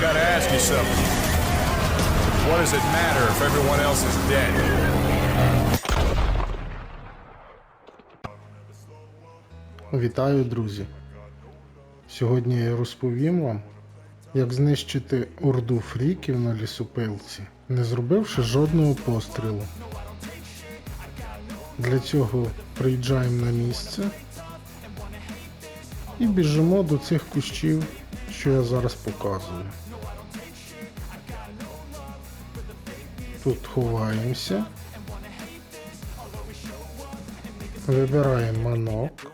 Gotta ask you something. What does it matter if everyone else is dead? Вітаю, друзі! Сьогодні я розповім вам, як знищити орду фріків на лісопилці, не зробивши жодного пострілу. Для цього приїжджаємо на місце і біжимо до цих кущів, що я зараз показую. Тут ховаємося. Вибираємо манок.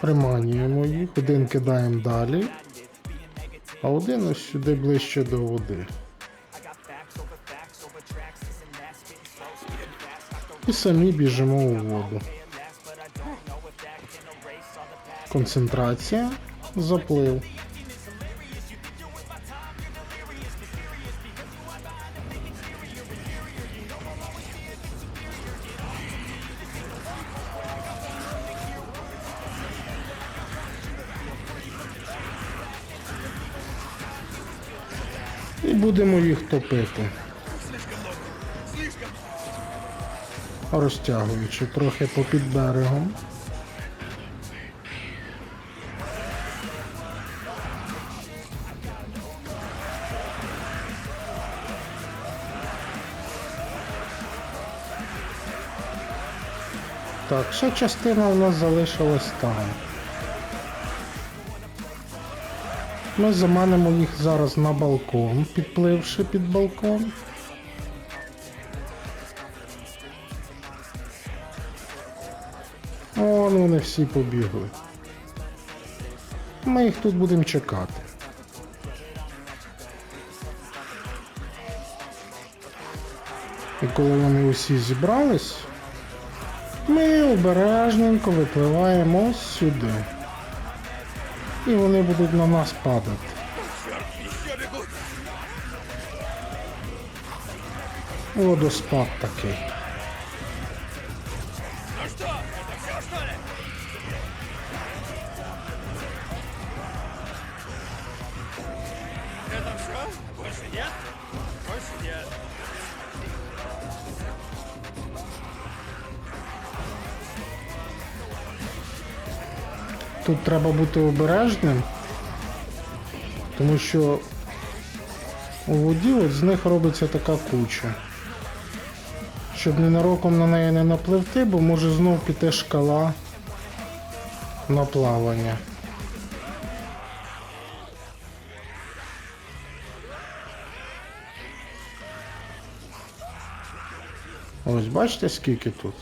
Приманюємо їх, один кидаємо далі, а один ось сюди ближче до води. І самі біжимо у воду. Концентрація, заплив. І будемо їх топити. Розтягуючи трохи попід берегом. Так, ще частина у нас залишилась там. Ми заманимо їх зараз на балкон, підпливши під балкон. Вон вони всі побігли. Ми їх тут будемо чекати. І коли вони усі зібрались, ми обережненько випливаємо сюди. І вони будуть на нас падати. Водоспад такий. Это все? Больше нет? Тут треба бути обережним, тому що у воді от з них робиться така куча. Щоб ненароком на неї не напливти, бо може знов піти шкала на плавання. Ось бачите скільки тут?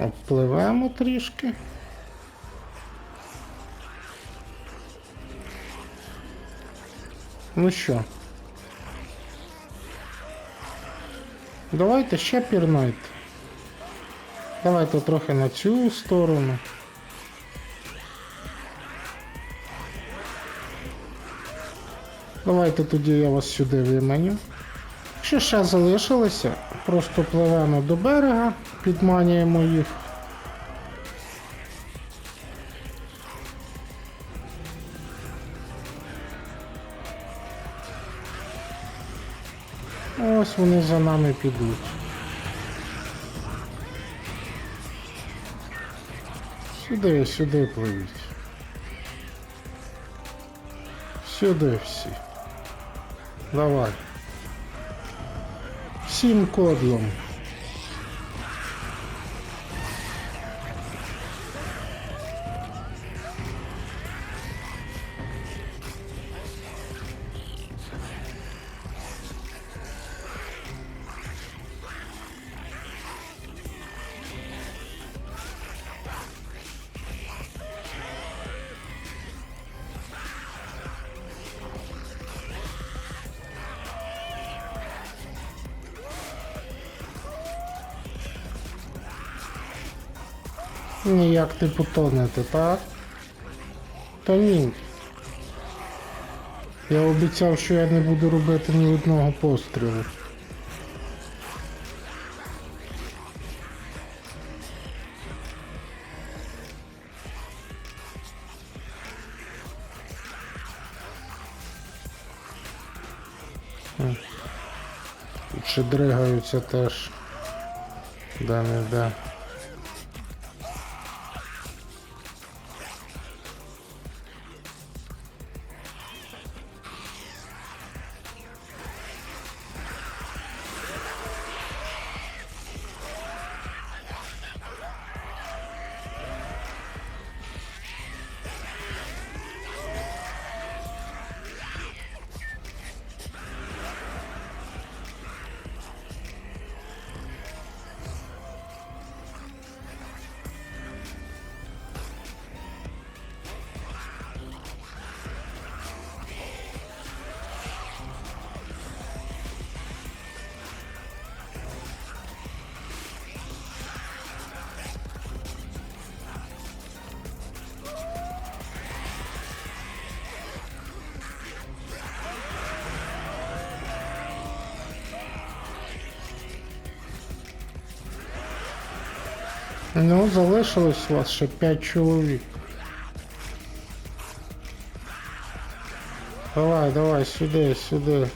Обпливемо трішки. Ну що? Давайте ще пірнайте. Давайте трохи на цю сторону. Давайте тоді я вас сюди виманю. Якщо ще залишилося, просто пливемо до берега, підманюємо їх. Ось вони за нами підуть. Сюди, сюди пливіть. Сюди всі. Давай. Всім кодлом. Ну, ні, Ніяк не типу потонете, так? Та ні. Я обіцяв, що я не буду робити ні одного пострілу. Тут ще дригаються теж. Да не да. Ну, залишилось у вас ще 5 чоловік. Давай, давай, сюди, сюди.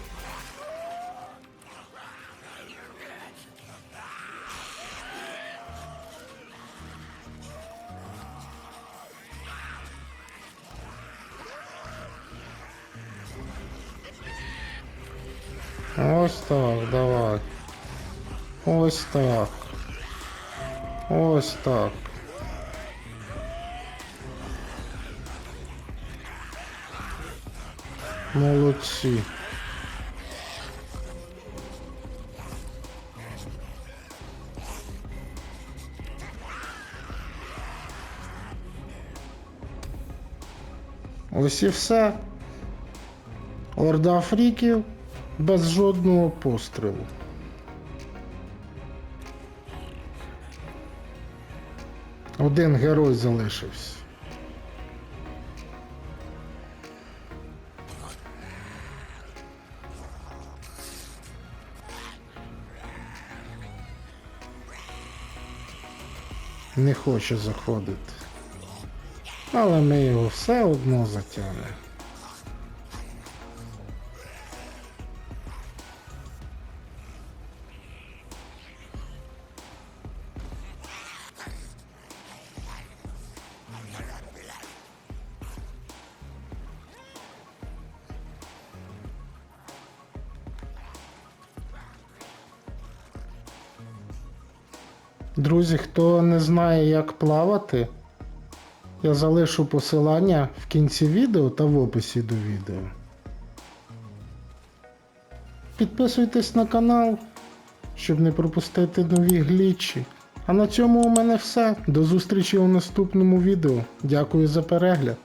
Ось так, давай. Ось так. Ось так. Молодці. Ось і все. Орда фріків без жодного пострілу. Один герой залишився. Не хоче заходити. Але ми його все одно затягнемо. Друзі, хто не знає, як плавати, я залишу посилання в кінці відео та в описі до відео. Підписуйтесь на канал, щоб не пропустити нові глічі. А на цьому у мене все. До зустрічі у наступному відео. Дякую за перегляд.